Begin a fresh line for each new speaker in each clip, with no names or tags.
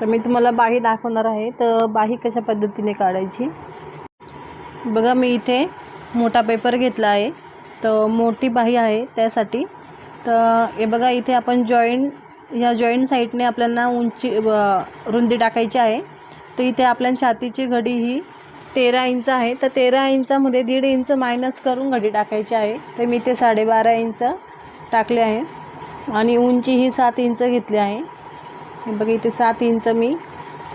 तर मी तुम्हाला बाही दाखवणार आहे. तर बाही कशा पद्धतीने काढायची? बघा मी इथे मोठा पेपर घेतला आहे. तर मोठी बाही आहे त्यासाठी. तर हे बघा इथे आपण जॉईंट ह्या जॉईंट साईडने आपल्याला उंची रुंदी टाकायची आहे. तर इथे आपल्या छातीची घडी ही तेरा इंच आहे. तर तेरा इंचामध्ये दीड इंच मायनस करून घडी टाकायची आहे. तर मी इथे साडेबारा इंच टाकले आहे. आणि उंची ही सात इंच घेतली आहे. हे बघा इथे सात इंच मी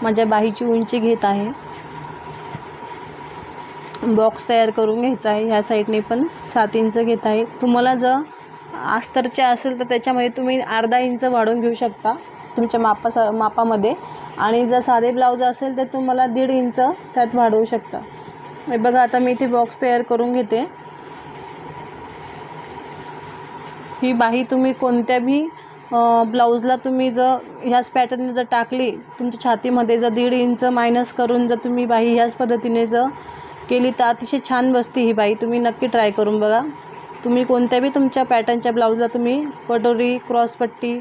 माझ्या बाहीची उंची घेत आहे. बॉक्स तयार करून घ्यायचा आहे. ह्या साईडने पण सात इंच घेत आहे. तुम्हाला जर अस्तरच्या असेल तर त्याच्यामध्ये तुम्ही अर्धा इंच वाढवून घेऊ शकता तुमच्या मापा मापामध्ये. आणि जर साधे ब्लाऊज असेल तर तुम्हाला दीड इंच त्यात वाढवू शकता. हे बघा आता मी इथे बॉक्स तयार करून घेते. ही बाही तुम्ही कोणत्या बी ब्लाऊजला तुम्ही जर ह्याच पॅटर्नने जर टाकली तुमच्या छातीमध्ये जर दीड इंच मायनस करून जर तुम्ही बाई ह्याच पद्धतीने जर केली तर अतिशय छान बसते ही बाई. तुम्ही नक्की ट्राय करून बघा. तुम्ही कोणत्या बी तुमच्या पॅटर्नच्या ब्लाऊजला तुम्ही कटोरी क्रॉसपट्टी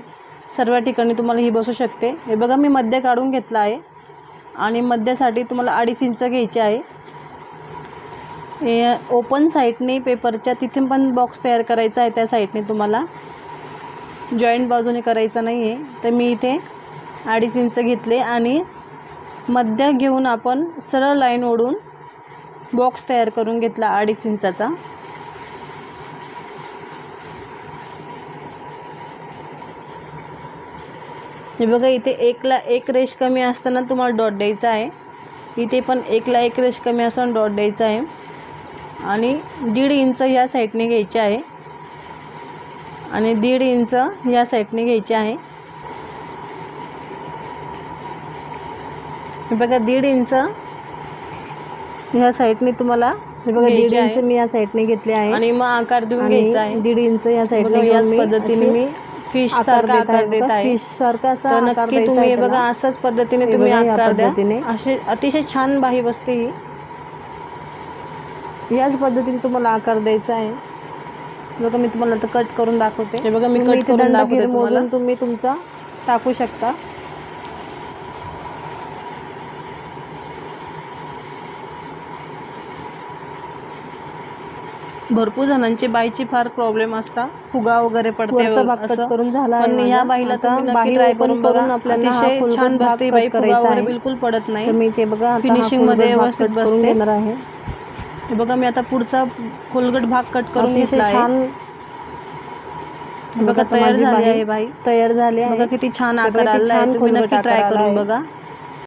सर्व ठिकाणी तुम्हाला ही बसू शकते. हे बघा मी मध्य काढून घेतला आहे. आणि मध्यासाठी तुम्हाला अडीच इंच घ्यायचे आहे. हे ओपन साईडने पेपरच्या तिथे पण बॉक्स तयार करायचा आहे त्या साईडने तुम्हाला. जॉईंट बाजूने करायचा नाही आहे तर मी इथे अडीच इंच घेतले आणि मध्य घेऊन आपण सरळ लाईन ओढून बॉक्स तयार करून घेतला अडीच इंचाचा. हे बघा इथे एकला एक रेश कमी असताना तुम्हाला डॉट द्यायचा आहे. इथे पण एकला एक रेश कमी असताना डॉट द्यायचा आहे. आणि दीड इंच ह्या साईडने घ्यायचे आहे. आणि दीड इंच या साईडने घ्यायचे आहे हे बघा दीड इंच ह्या साईडने तुम्हाला हे बघा दीड. इंच मी या साईडने घेतले आहे
आणि मग आकार देऊन घ्यायचा आहे
दीड इंच या साईडने
याच पद्धतीने मी फिश
आकार
सारखा
देत
आकार
आहे
देत. आहे
फिश सारखा
तर नक्की तुम्ही हे बघा. अशाच पद्धतीने तुम्ही
या
आकार द्या
पद्धतीने.
असे अतिशय छान बाही बसते ही
याच पद्धतीने तुम्हाला आकार द्यायचा आहे बघा मी तुम्हाला आता कट करून दाखवते
हे बघा मी कट करून दाखवते तुम्हाला.
मोजून तुम्ही तुमचा टाकू शकता
भरपूर जणांची बाईची फार प्रॉब्लेम असता फुगा वगैरे पडते
करून झाला
पण. ह्या बाईला ट्राय करून बघा
आपल्याला
छान बसते बाई
करायचा.
बिलकुल पडत
तर
नाही
मी ते बघा full
मध्ये व्यवस्थित बसते.
आहे
बघा मी आता पुढचा खोलगट भाग कट करून घेतला
छान.
बघा तयार झाली आहे बाई.
तयार झाली
बघा किती छान आकार आला आहे. तुम्ही नक्की ट्राय करून. बघा.